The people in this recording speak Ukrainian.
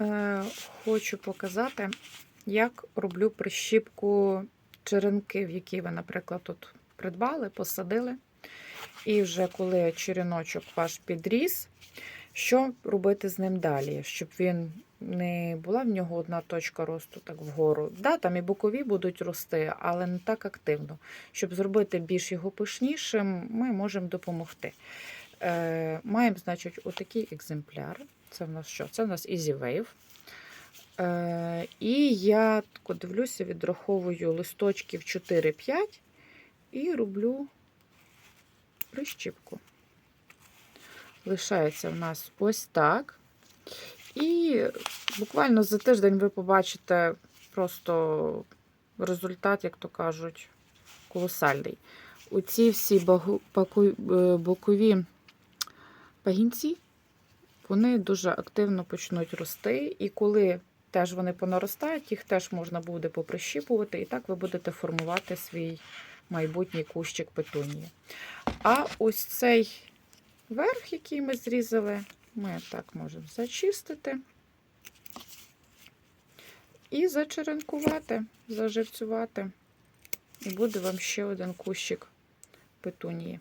Е, хочу показати, як роблю прищіпку черенків, які ви, наприклад, тут придбали, посадили. І вже коли череночок ваш підріс, що робити з ним далі, щоб він не була в нього одна точка росту так вгору. Да, там і бокові будуть рости, але не так активно. Щоб зробити більш його пишнішим, ми можемо допомогти. Е, маємо, значить, отакий екземпляр. Це в нас що? Це в нас Easy Wave. Е, і я дивлюся, відраховую листочків 4-5 і роблю прищіпку. Лишається в нас ось так. І буквально за тиждень ви побачите просто результат, як то кажуть, колосальний. Оці всі багу- паку- е, бокові пагінці, вони дуже активно почнуть рости. І коли теж вони понаростають, їх теж можна буде поприщіпувати, і так ви будете формувати свій майбутній кущик петунії. А ось цей верх, який ми зрізали, ми так можемо зачистити і зачеренкувати, заживцювати. І буде вам ще один кущик петунії.